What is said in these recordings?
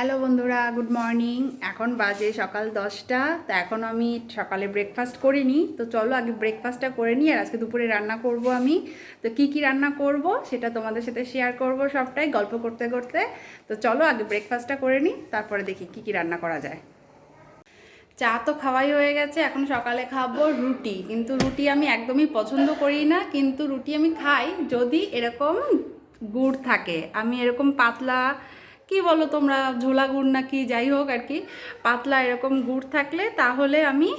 Hello বন্ধুরা, good morning. এখন বাজে সকাল দশটা, তো এখন আমি সকালে ব্রেকফাস্ট করিনি। তো চলো আগে ব্রেকফাস্টটা করে নিই, আর আজকে দুপুরে রান্না করব আমি। তো কি কি রান্না করব সেটা তোমাদের সাথে শেয়ার করব সবটাই, গল্প করতে করতে। তো চলো আগে ব্রেকফাস্টটা করে নিই, তারপরে দেখি কি কি রান্না করা যায়। চা তো খাওয়াই হয়ে গেছে, এখন সকালে খাব রুটি। কিন্তু রুটি আমি একদমই পছন্দ করি না, কিন্তু রুটি আমি খাই যদি এরকম গুড় থাকে। আমি এরকম পাতলা কি বলো তোমরা, ঝোলা গুড় না কি, যাই হোক আর কি, পাতলা এরকম গুড় থাকলে তাহলে আমি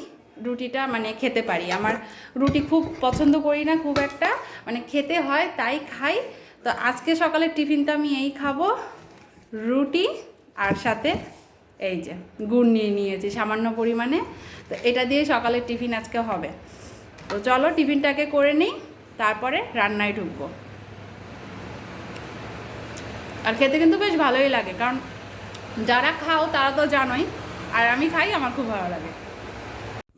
রুটিটা মানে খেতে পারি। আমার রুটি খুব পছন্দ করি না খুব একটা মানে খেতে হয় তাই খাই। তো আজকে সকালের টিফিনটা আমি এই খাব, রুটি আর সাথে এই যে গুড় নিয়ে নিয়েছি সামান্য পরিমাণে। তো এটা দিয়ে সকালের টিফিন আজকে হবে। তো চলো টিফিনটাকে করে নিই, তারপরে রান্নায় ঢুকবো। আর খেতে কিন্তু বেশ ভালোই লাগে, কারণ যারা খাও তারা তো জানোই, আর আমি খাই, আমার খুব ভালো লাগে।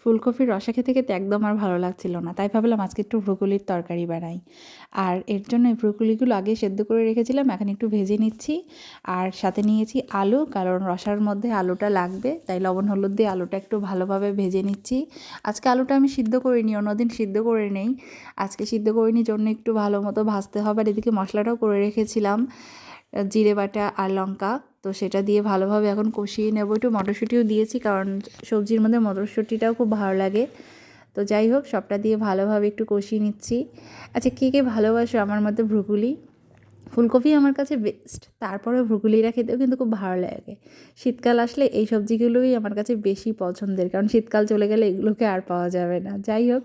ফুলকপির রসা খেতে খেতে একদম আর ভালো লাগছিল না। তাই ভাবলাম আজকে একটু ব্রুকুলির তরকারি বানাই। আর এর জন্য এই ব্রুকুলিগুলো আগে সেদ্ধ করে রেখেছিলাম, এখন একটু ভেজে নিচ্ছি। আর সাথে নিয়েছি আলু, কারণ রসার মধ্যে আলুটা লাগবে, তাই লবণ হলুদ দিয়ে আলুটা একটু ভালোভাবে ভেজে নিচ্ছি। আজকে আলুটা আমি সিদ্ধ করিনি, অন্যদিন সিদ্ধ করে নেই। আজকে সিদ্ধ করিনি জন্য একটু ভালো মতো ভাজতে হবে। আর এদিকে মশলাটাও করে রেখেছিলাম, জিরে বাটা আর লঙ্কা। তো সেটা দিয়ে ভালোভাবে এখন কষিয়ে নেব। একটু মটরশুঁটিও দিয়েছি কারণ সবজির মধ্যে মটরশুঁটিটাও খুব ভালো লাগে। তো যাই হোক, সবটা দিয়ে ভালোভাবে একটু কষিয়ে নিচ্ছি। আচ্ছা কে কে ভালোবাসো আমার মধ্যে ভ্রুকুলি? ফুলকপি আমার কাছে বেস্ট তারপরে ভ্রুকুলিটা খেতেও কিন্তু খুব ভালো লাগে। শীতকাল আসলে এই সবজিগুলোই আমার কাছে বেশি পছন্দের, কারণ শীতকাল চলে গেলে এগুলোকে আর পাওয়া যাবে না। যাই হোক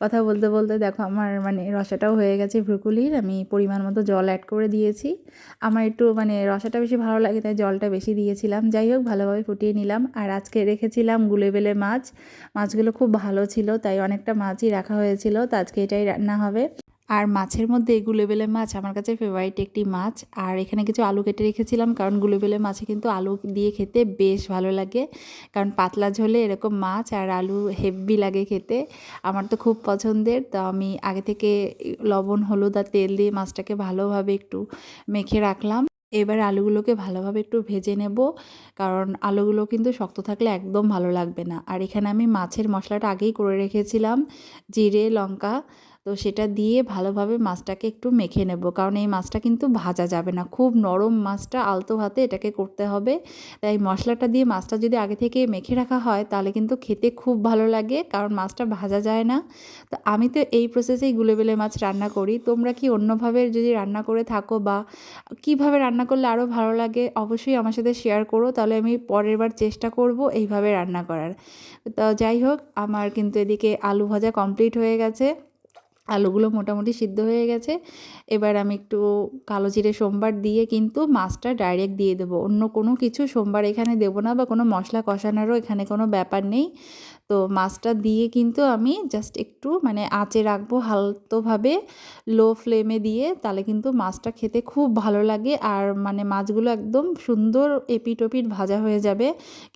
কথা বলতে বলতে দেখো আমার মানে রসাটাও হয়ে গেছে ভ্রুকুলির, আমি পরিমাণ মতো জল অ্যাড করে দিয়েছি। আমার একটু মানে রসাটা বেশি ভালো লাগে, তাই জলটা বেশি দিয়েছিলাম। যাই হোক, ভালোভাবে ফুটিয়ে নিলাম। আর আজকে রেখেছিলাম গুলে বেলে মাছ। মাছগুলো খুব ভালো ছিল, তাই অনেকটা মাছই রাখা হয়েছিল, তো আজকে এটাই রান্না হবে। আর মাছের মধ্যে গুলেবেলে মাছ আমার কাছে ফেভারিট একটি মাছ। আর এখানে কিছু আলু কেটে রেখেছিলাম, কারণ গুলেবেলে মাছে কিন্তু আলু দিয়ে খেতে বেশ ভালো লাগে। কারণ পাতলা ঝোলে এরকম মাছ আর আলু হেভি লাগে খেতে। আমার তো খুব পছন্দের, তো আমি আগে থেকে লবণ, হলুদ আর তেল দিয়ে মাছটাকে ভালোভাবে একটু মেখে রাখলাম। এবার আলুগুলোকে ভালোভাবে একটু ভেজে নেব, কারণ আলুগুলো কিন্তু শক্ত থাকলে একদম ভালো লাগবে না। আর এখানে আমি মাছের মশলাটা আগেই করে রেখেছিলাম, জিরে, লঙ্কা। তো সেটা দিয়ে ভালোভাবে মাছটাকে একটু মেখে নেব। কারণ এই মাছটা কিন্তু ভাজা যাবে না। খুব নরম মাছটা আলতো হাতে এটাকে করতে হবে। তাই মশলাটা দিয়ে মাছটা যদি আগে থেকে মেখে রাখা হয়, তাহলে কিন্তু খেতে খুব ভালো লাগে, কারণ মাছটা ভাজা যায় না। তো আমি তো এই প্রসেসেই গুলেবেলে মাছ রান্না করি। তোমরা কি অন্যভাবে যদি রান্না করে থাকো বা কীভাবে রান্না করলে আরও ভালো লাগে, অবশ্যই আমার সাথে শেয়ার করো। তাহলে আমি পরের বার চেষ্টা করব এইভাবে রান্না করার। তো যাই হোক, আমার কিন্তু এদিকে আলু ভাজা কমপ্লিট হয়ে গেছে। আলুগুলো মোটামুটি সিদ্ধ হয়ে গেছে। এবার আমি একটু কালো জিরে সোমবার দিয়ে কিন্তু মাছটা ডাইরেক্ট দিয়ে দেবো। অন্য কোনো কিছু সোমবার এখানে দেবো না বা কোনো মশলা কষানোরও এখানে কোনো ব্যাপার নেই। তো মাছটা দিয়ে কিন্তু আমি জাস্ট একটু মানে আঁচে রাখব হালতোভাবে লো ফ্লেমে দিয়ে, তাহলে কিন্তু মাছটা খেতে খুব ভালো লাগে। আর মানে মাছগুলো একদম সুন্দর এপিট ওপিট ভাজা হয়ে যাবে।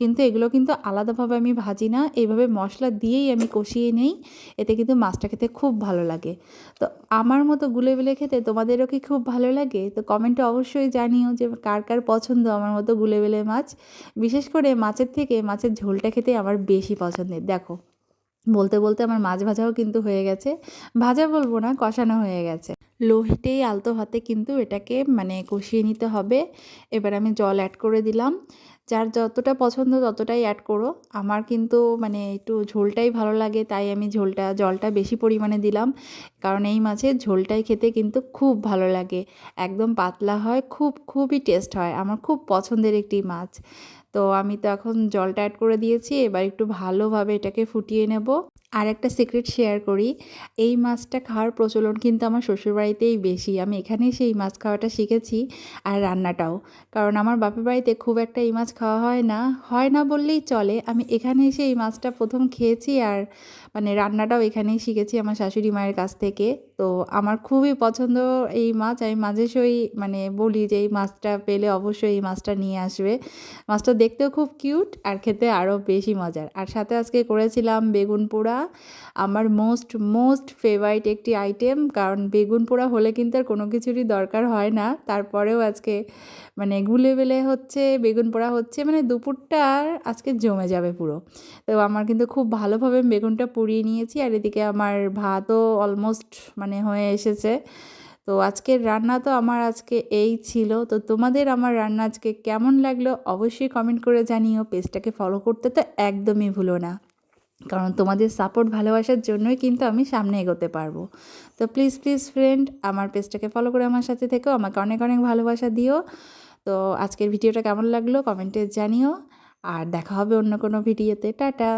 কিন্তু এগুলো কিন্তু আলাদাভাবে আমি ভাজি না, এইভাবে মশলা দিয়েই আমি কষিয়ে নেই। এতে কিন্তু মাছটা খেতে খুব ভালো লাগে। তো আমার মতো গুলে গুলে খেতে তোমাদেরও কি খুব ভালো লাগে? তো কমেন্টে অবশ্যই জানিও যে কার কার পছন্দ আমার মতো গুলে গুলে মাছ। বিশেষ করে মাছের থেকে মাছের ঝোলটা খেতে আমার বেশি পছন্দের। দেখো, বলতে বলতে আমার মাছ ভাজাও কিন্তু হয়ে গেছে। ভাজা বলব না, কষানো হয়ে গেছে। লোহিতেই আলতো হাতে কিন্তু এটাকে মানে কষিয়ে নিতে হবে। এবার আমি জল অ্যাড করে দিলাম। যার যতটা পছন্দ ততটাই অ্যাড করো। আমার কিন্তু মানে একটু ঝোলটাই ভালো লাগে, তাই আমি ঝোলটা, জলটা বেশি পরিমাণে দিলাম। কারণ এই মাছের ঝোলটাই খেতে কিন্তু খুব ভালো লাগে। একদম পাতলা হয়, খুব, খুবই টেস্ট হয়। আমার খুব পছন্দের একটি মাছ। তো আমি তো এখন জলটা অ্যাড করে দিয়েছি, এবার একটু ভালোভাবে এটাকে ফুটিয়ে নেব। আর একটা সিক্রেট শেয়ার করি, এই মাছটা খাওয়ার প্রচলন কিন্তু আমার শ্বশুরবাড়িতেই বেশি। আমি এখানেই সেই মাছ খাওয়াটা শিখেছি আর রান্নাটাও। কারণ আমার বাপের বাড়িতে খুব একটা এই মাছ খাওয়া হয় না হয় না বললেই চলে। আমি এখানে এসে এই মাছটা প্রথম খেয়েছি আর মানে রান্নাটাও এখানেই শিখেছি আমার শাশুড়ি মায়ের কাছ থেকে। তো আমার খুবই পছন্দ এই মাছ। আমি মাঝে সই মানে বলি যে এই মাছটা পেলে অবশ্যই এই মাছটা নিয়ে আসবে। মাছটা দেখতেও খুব কিউট আর খেতে আরও বেশি মজার। আর সাথে আজকে করেছিলাম বেগুন পোড়া। আমার মোস্ট মোস্ট ফেভারিট একটি আইটেম, কারণ বেগুন পোড়া হলে কিন্তু আর কোনো কিছুরই দরকার হয় না। তারপরেও আজকে মানে গুলে বেলে হচ্ছে, বেগুন পোড়া হচ্ছে মানে দুপুরটা আজকে জমে যাবে পুরো। তো আমার কিন্তু খুব ভালোভাবে বেগুনটা পুড়িয়ে নিয়েছি। আর এদিকে আমার ভাতও অলমোস্ট মানে হয়ে এসেছে। তো আজকের রান্না তো আমার আজকে এই ছিল। তো তোমাদের আমার রান্না আজকে কেমন লাগল অবশ্যই কমেন্ট করে জানিও। পেজটাকে ফলো করতে তো একদমই ভুলো না। কারণ তোমাদের সাপোর্ট ভালোবাসার জন্যই কিন্তু আমি সামনে এগোতে পারব। তো প্লিজ প্লিজ ফ্রেন্ড আমার পেজটাকে ফলো করে আমার সাথে থেকেও আমাকে অনেক অনেক ভালোবাসা দিও। তো আজকের ভিডিওটা কেমন লাগল কমেন্টে জানিও। আর দেখা হবে অন্য কোনো ভিডিওতে টাটা!